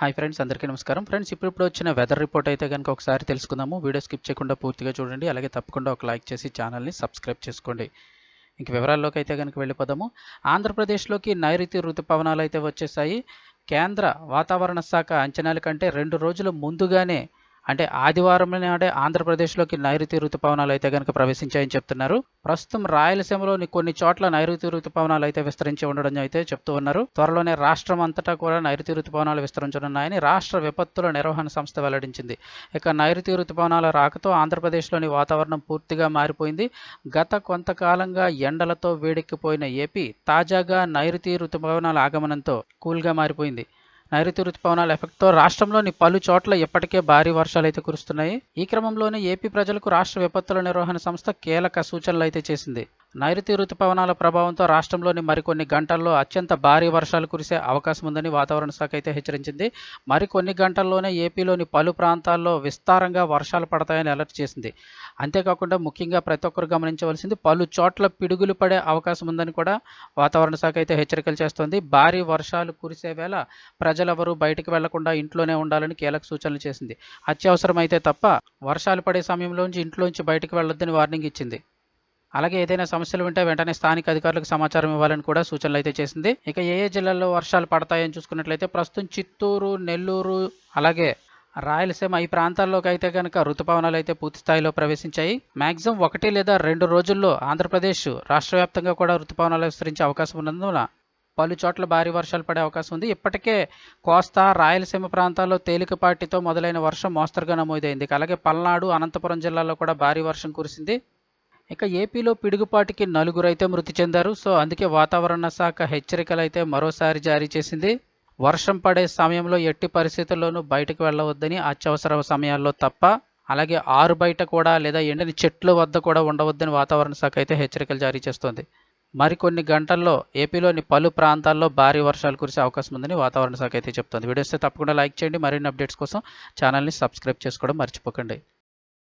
Hi friends అందరికీ నమస్కారం. Friends ఇప్పుడు ఇప్పుడు వచ్చిన వెదర్ రిపోర్ట్ అయితే కనుక ఒకసారి తెలుసుకుందాము. వీడియో స్కిప్ చేయకుండా పూర్తిగా చూడండి. అలాగే తప్పకుండా ఒక లైక్ చేసి ఛానల్ని సబ్స్క్రైబ్ చేసుకోండి. ఇంక వివరాల్లోకి అయితే కనుక వెళ్ళిపోదాము. ఆంధ్రప్రదేశ్లోకి నైరుతి ఋతుపవనాలు అయితే వచ్చేసాయి. కేంద్ర వాతావరణ శాఖ అంచనాల కంటే రెండు రోజుల ముందుగానే అంటే ఆదివారం నాడే ఆంధ్రప్రదేశ్లోకి నైరుతి ఋతుపవనాలు అయితే కనుక ప్రవేశించాయని చెప్తున్నారు. ప్రస్తుతం రాయలసీమలోని కొన్ని చోట్ల నైరుతి ఋతుపవనాలు అయితే విస్తరించి ఉండడం అయితే చెప్తూ ఉన్నారు. త్వరలోనే రాష్ట్రం అంతటా కూడా నైరుతి ఋతుపవనాలు విస్తరించనున్నాయని రాష్ట్ర విపత్తుల నిర్వహణ సంస్థ వెల్లడించింది. ఇక నైరుతి ఋతుపవనాల రాకతో ఆంధ్రప్రదేశ్లోని వాతావరణం పూర్తిగా మారిపోయింది. గత కొంతకాలంగా ఎండలతో వేడెక్కిపోయిన ఏపీ తాజాగా నైరుతి ఋతుపవనాల ఆగమనంతో కూల్గా మారిపోయింది. నైరుతి ఋతుపవనాల ఎఫెక్ట్తో రాష్ట్రంలోని పలు చోట్ల ఇప్పటికే భారీ వర్షాలు అయితే కురుస్తున్నాయి. ఈ క్రమంలోనే ఏపీ ప్రజలకు రాష్ట్ర విపత్తుల నిర్వహణ సంస్థ కీలక సూచనలు అయితే చేసింది. నైరుతి ఋతుపవనాల ప్రభావంతో రాష్ట్రంలోని మరికొన్ని గంటల్లో అత్యంత భారీ వర్షాలు కురిసే అవకాశం ఉందని వాతావరణ శాఖ అయితే హెచ్చరించింది. మరికొన్ని గంటల్లోనే ఏపీలోని పలు ప్రాంతాల్లో విస్తారంగా వర్షాలు పడతాయని అలర్ట్ చేసింది. అంతేకాకుండా ముఖ్యంగా ప్రతి ఒక్కరు గమనించవలసింది పలు చోట్ల పిడుగులు పడే అవకాశం ఉందని కూడా వాతావరణ శాఖ అయితే హెచ్చరికలు చేస్తోంది. భారీ వర్షాలు కురిసే వేళ ప్రజలెవరూ బయటకు వెళ్ళకుండా ఇంట్లోనే ఉండాలని కీలక సూచనలు చేసింది. అత్యవసరమైతే తప్ప వర్షాలు పడే సమయంలోంచి ఇంట్లోంచి బయటకు వెళ్ళొద్దని వార్నింగ్ ఇచ్చింది. అలాగే ఏదైనా సమస్యలు ఉంటే వెంటనే స్థానిక అధికారులకు సమాచారం ఇవ్వాలని కూడా సూచనలు అయితే చేసింది. ఇక ఏ ఏ జిల్లాల్లో వర్షాలు పడతాయని చూసుకున్నట్లయితే ప్రస్తుతం చిత్తూరు నెల్లూరు అలాగే రాయలసీమ ఈ ప్రాంతాల్లోకి అయితే కనుక ఋతుపవనాలు అయితే పూర్తి స్థాయిలో ప్రవేశించాయి. మ్యాక్సిమం ఒకటి లేదా రెండు రోజుల్లో ఆంధ్రప్రదేశ్ రాష్ట్ర వ్యాప్తంగా కూడా ఋతుపవనాలు విస్తరించే అవకాశం ఉన్నందున పలు చోట్ల భారీ వర్షాలు పడే అవకాశం ఉంది. ఇప్పటికే కోస్తా రాయలసీమ ప్రాంతాల్లో తేలికపాటితో మొదలైన వర్షం మోస్తరుగా నమోదైంది. అలాగే పల్నాడు అనంతపురం జిల్లాలో కూడా భారీ వర్షం కురిసింది. ఇక ఏపీలో పిడుగుపాటికి నలుగురు అయితే మృతి చెందారు. సో అందుకే వాతావరణ శాఖ హెచ్చరికలు అయితే మరోసారి జారీ చేసింది. వర్షం పడే సమయంలో ఎట్టి పరిస్థితుల్లోనూ బయటకు వెళ్ళవద్దని అత్యవసర సమయాల్లో తప్ప అలాగే ఆరు బయట కూడా లేదా ఎండని చెట్ల వద్ద కూడా ఉండవద్దని వాతావరణ శాఖ అయితే హెచ్చరికలు జారీ చేస్తోంది. మరికొన్ని గంటల్లో ఏపీలోని పలు ప్రాంతాల్లో భారీ వర్షాలు కురిసే అవకాశం ఉందని వాతావరణ శాఖ అయితే చెప్తోంది. వీడియోస్ తప్పకుండా లైక్ చేయండి. మరిన్ని అప్డేట్స్ కోసం ఛానల్ని సబ్స్క్రైబ్ చేసుకోవడం మర్చిపోకండి.